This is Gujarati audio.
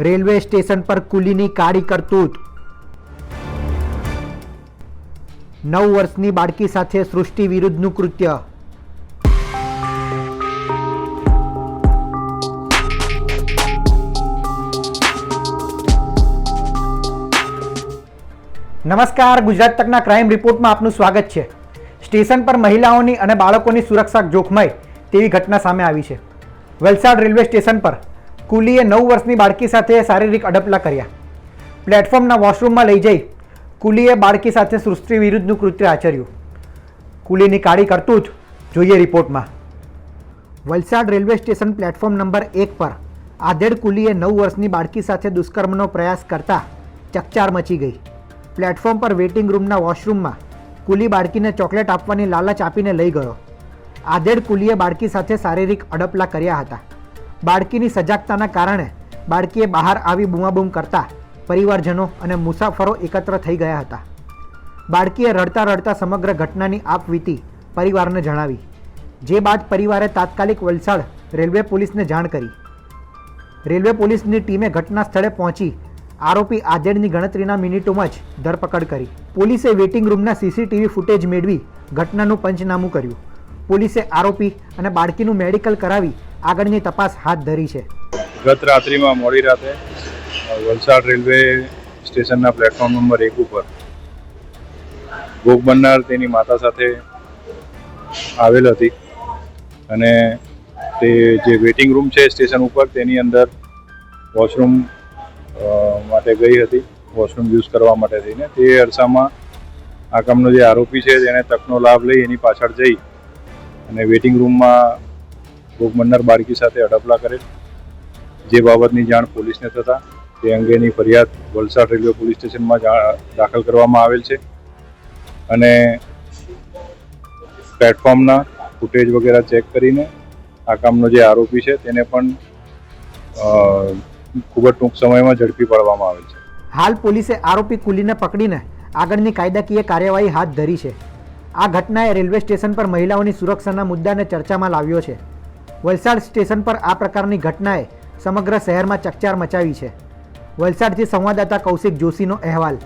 રેલવે સ્ટેશન પર કુલીની કાળી કરતૂત. નવ વર્ષની બાળકી સાથે સૃષ્ટિ વિરુદ્ધનું કૃત્ય. નમસ્કાર, ગુજરાત તકના ક્રાઇમ રિપોર્ટમાં આપનું સ્વાગત છે. સ્ટેશન પર મહિલાઓની અને બાળકોની સુરક્ષા જોખમાય તેવી ઘટના સામે આવી છે. વલસાડ રેલવે સ્ટેશન પર કુલીએ નવ વર્ષની બાળકી સાથે શારીરિક અડપલા કર્યા. પ્લેટફોર્મના વોશરૂમમાં લઈ જઈ કુલીએ બાળકી સાથે સૃષ્ટિ વિરુદ્ધનું કૃત્ય આચર્યું. કુલીની કાળી કરતું જ જોઈએ રિપોર્ટમાં. Valsad railway station platform number એક પર આધેડ કુલીએ નવ વર્ષની બાળકી સાથે દુષ્કર્મનો પ્રયાસ કરતા ચકચાર મચી ગઈ. પ્લેટફોર્મ પર વેઇટિંગ રૂમના વોશરૂમમાં કુલી બાળકીને ચોકલેટ આપવાની લાલચ આપીને લઈ ગયો. આધેડ કુલીએ બાળકી સાથે શારીરિક અડપલા કર્યા હતા. બાળકીની સજાગતાના કારણે બાળકીએ બહાર આવી બૂમાબૂમ કરતા પરિવારજનો અને મુસાફરો એકત્ર થઈ ગયા હતા. બાળકીએ રડતા રડતા સમગ્ર ઘટનાની આપવીતી પરિવારને જણાવી. જે બાદ પરિવારે તાત્કાલિક વલસાડ રેલવે પોલીસને જાણ કરી. રેલવે પોલીસની ટીમે ઘટના સ્થળે પહોંચી આરોપી આધેડની ગણતરીના મિનિટોમાં જ ધરપકડ કરી. પોલીસે વેઇટિંગ રૂમના સીસીટીવી ફૂટેજ મેળવી ઘટનાનું પંચનામું કર્યું. પોલીસે આરોપી અને બાળકીનું મેડિકલ કરાવી આગળની તપાસ હાથ ધરી છે. ગત રાત્રિમાં મોડી રાતે વલસાડ રેલવે સ્ટેશનના પ્લેટફોર્મ નંબર એક ઉપર ભોગ બનનાર તેની માતા સાથે આવેલ હતી અને તે જે વેઇટિંગ રૂમ છે સ્ટેશન ઉપર તેની અંદર વોશરૂમ માટે ગઈ હતી, વોશરૂમ યુઝ કરવા માટે થઈને તે અરસામાં આ કામનો જે આરોપી છે તેણે તકનો લાભ લઈ એની પાછળ જઈ અને વેઇટિંગ રૂમમાં ભોગ બનનાર બાળકી સાથે અડપલા કરેલ. જે બાબતની જાણ પોલીસને થતાં તે અંગેની ફરિયાદ વલસાડ રેલવે પોલીસ સ્ટેશનમાં દાખલ કરવામાં આવેલ છે. અને પ્લેટફોર્મના ફૂટેજ વગેરે ચેક કરીને આ કામનો જે આરોપી છે તેને પણ ખૂબ જ ટૂંક સમયમાં ઝડપી પાડવામાં આવેલ છે. હાલ પોલીસે આરોપી કુલીને પકડીને આગળની કાયદાકીય કાર્યવાહી હાથ ધરી છે. આ ઘટનાએ રેલવે સ્ટેશન પર મહિલાઓની સુરક્ષાના મુદ્દાને ચર્ચામાં લાવ્યો છે. વલસાડ સ્ટેશન પર આ પ્રકારની ઘટનાએ સમગ્ર શહેરમાં ચકચાર મચાવી છે. વલસાડથી સંવાદદાતા કૌશિક જોશીનો અહેવાલ.